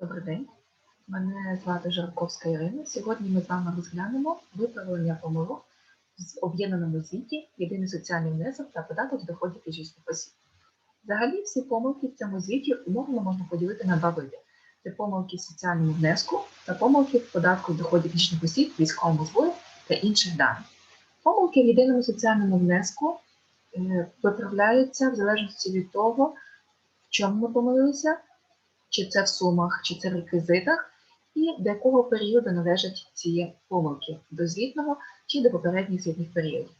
Добрий день. Мене звати Жарковська Ірина. Сьогодні ми з вами розглянемо виправлення помилок в об'єднаному звіті, єдиний соціальний внесок та податок з доходів фізичних осіб. Взагалі всі помилки в цьому звіті умовно можна поділити на два види: це помилки в соціальному внеску та помилки в податку з доходів фізичних осіб, військовому зборі та інших даних. Помилки в єдиному соціальному внеску е, виправляються в залежності від того, в чому ми помилилися, чи це в сумах, чи це в реквізитах, і до якого періоду належать ці помилки до звітного чи до попередніх звітних періодів.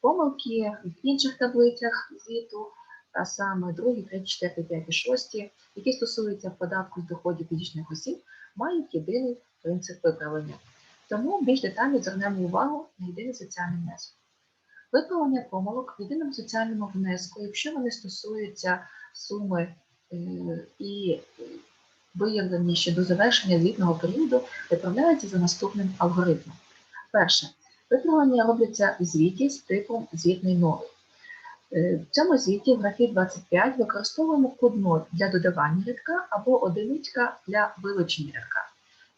Помилки в інших таблицях звіту, а саме 2, 3, 4, 5, 6, які стосуються податку з доходів фізичних осіб, мають єдиний принцип виправлення. Тому більш детально звернемо увагу на єдиний соціальний внесок. Виправлення помилок в єдиному соціальному внеску, якщо вони стосуються суми і виявлені ще до завершення звітного періоду, виправляються за наступним алгоритмом. Перше, виправлення робляться в звіті з типом звітний новий. Е, В цьому звіті в графі 25 використовуємо код 0 для додавання рядка або одиничка для вилучення рядка.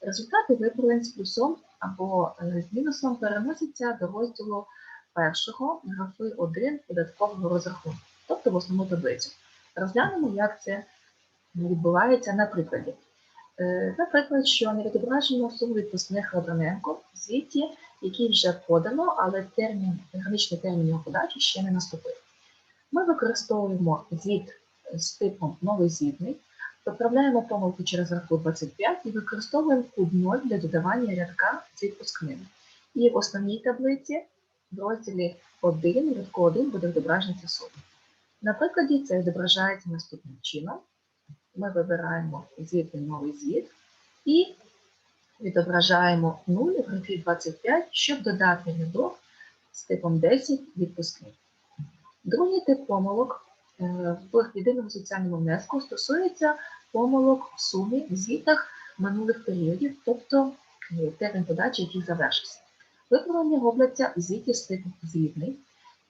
Результати виправлень з плюсом або е, з мінусом переносяться до розділу першого графи 1 податкового розрахунку, тобто в основну таблицю. Розглянемо, як це відбувається на прикладі. Е, Наприклад, що не відображено суму відпускних Ладраненко в звіті, який вже подано, але термін, граничний термін його подачі ще не наступив. Ми використовуємо звіт з типом новий звітний, поправляємо помилки через раху 25 і використовуємо код 0 для додавання рядка з відпускними. І в основній таблиці в розділі 1, рядку 1 буде відображена ця сума. На прикладі це відображається наступним чином. Ми вибираємо звітний новий звіт і відображаємо 0 в графі 25, щоб додати рядок з типом 10 відпускних. Другий тип помилок е, в єдиному соціальному внеску стосується помилок в сумі в звітах минулих періодів, тобто е, термін подачі, який завершився. Виправлення робляться в звіті з типом звітний.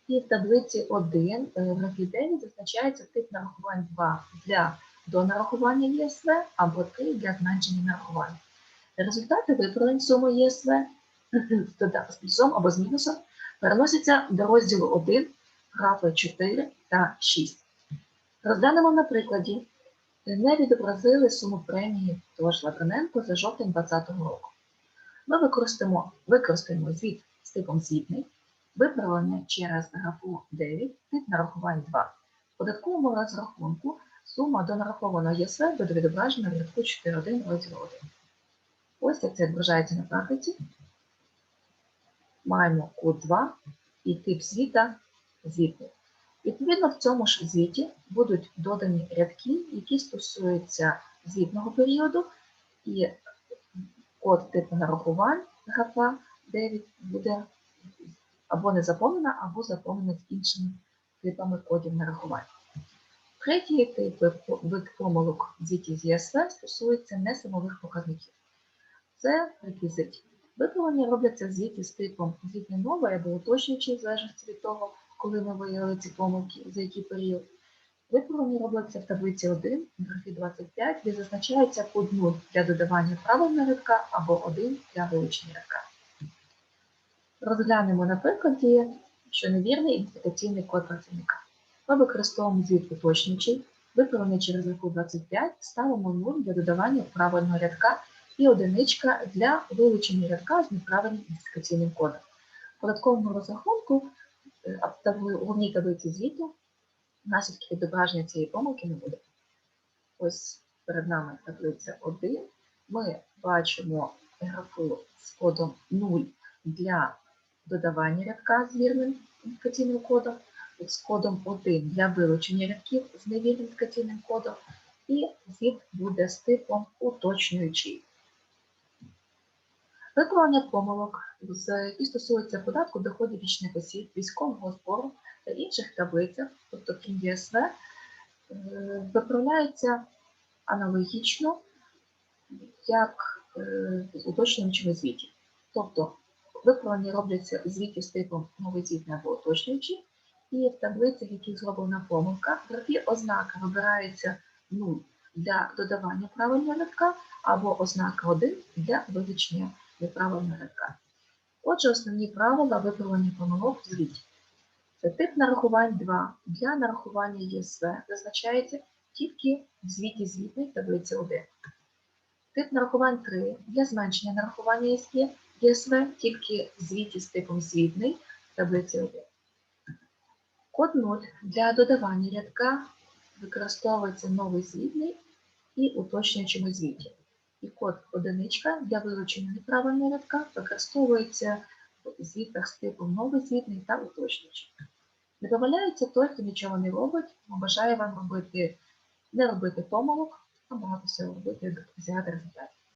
І в таблиці 1 е, в графі 9 зазначається тип нарахувань 2 для до нарахування ЄСВ або 3 для зменшення нарахування. Результати виправлень суми ЄСВ з плюсом або з мінусом переносяться до розділу 1 графи 4 та 6. Розглянемо на прикладі. Не відобразили суму премії тож Латиненко за жовтень 2020 року. Ми використаємо, використаємо звіт з типом звітний, виправлення через графу 9, тип нарахувань 2. В податковому розрахунку сума до нарахованого ЄСВ буде відображена в рядку 4.1 розділу 1. Ось як це відображається на практиці. Маємо код 2 і тип звіта звітний. Відповідно, в цьому ж звіті будуть додані рядки, які стосуються звітного періоду, і код типу нарахувань графа 9 буде або не заповнена, або заповнена з іншими типами кодів нарахувань. Третій тип вид помилок звіті з ЄСВ стосується несамових показників. Це реквізит. Виправлення робляться звіті з типом звітний новий або уточнюючий, в залежності від того, коли ми виявили ці помилки, за який період. Виправлення робляться в таблиці 1, в графі 25, де зазначається код 0 для додавання правильного рядка або 1 для вилучення рядка. Розглянемо на прикладі, що невірний ідентифікаційний код працівника. Ми використовуємо звіт уточнюючий, виправлений через графу 25, ставимо 0 для додавання правильного рядка і одиничка для вилучення рядка з неправильним ідентифікаційним кодом. В податковому розрахунку е, в головній таблиці звіту наслідки відображення цієї помилки не буде. Ось перед нами таблиця 1. Ми бачимо графу з кодом 0 для додавання рядка з вірним ідентифікаційним кодом, з кодом 1 для вилучення рядків з невірним ідентифікаційним кодом, і звіт буде з типом уточнюючий. Виправлення помилок, які стосуються податку доходів вічних осіб, військового збору та інших таблицях, тобто крім ЄСВ, е, аналогічно, як е, уточнюючому звіті. Тобто виправлення робляться у з типом новий або уточнюючий, і в таблицях, в яких зроблена помилка, в графі ознака вибирається 0 для додавання правильного рядка або ознака 1 для визначення неправильного рядка. Отже, основні правила виправлення помилок в звіті. Це тип нарахувань 2 для нарахування ЄСВ зазначається тільки в звіті звітної таблиці 1. Тип нарахувань 3 для зменшення нарахування ЄСВ, ЄСВ тільки звіті з типом звітний таблиці 1. Код 0 для додавання рядка використовується новий звітний і уточнюючому звіті. І код одиничка для вилучення неправильного рядка використовується в звітах з типом новий звітний та уточнюючий. Не помиляється той, хто нічого не робить, бо бажає вам робити, не робити помилок, а багато всього робити результатів.